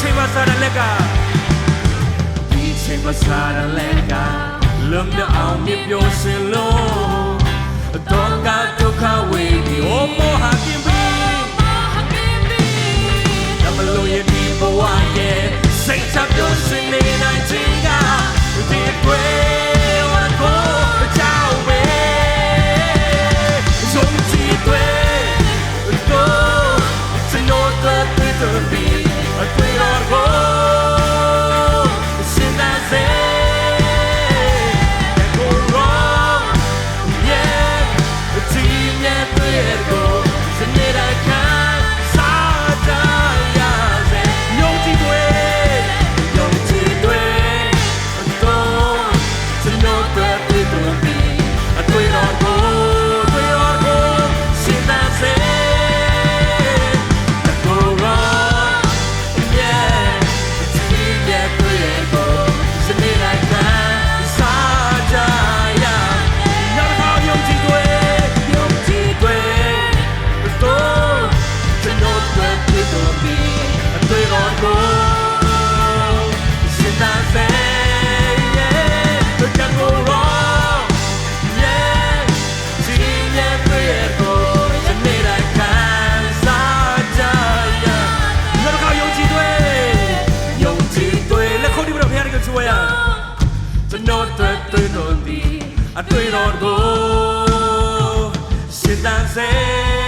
Dice pasar alega Dice pasar alega လွန်မြောက်အောင်မြေပြောစင်လို့တော့ကဒုက္ခဝေဒီ Oh moha kin be moha kin be တမလို့ရဒီဘဝရဲ့စိတ်ချ အတွေ့တော်ကိုစစ်တမ်းစေ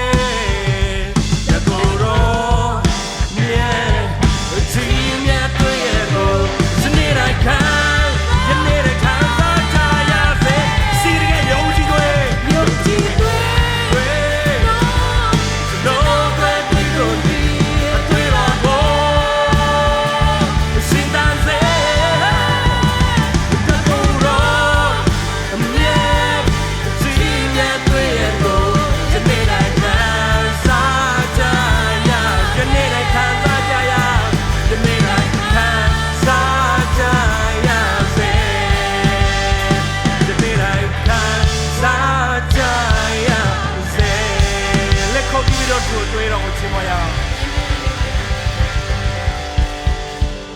Yeah.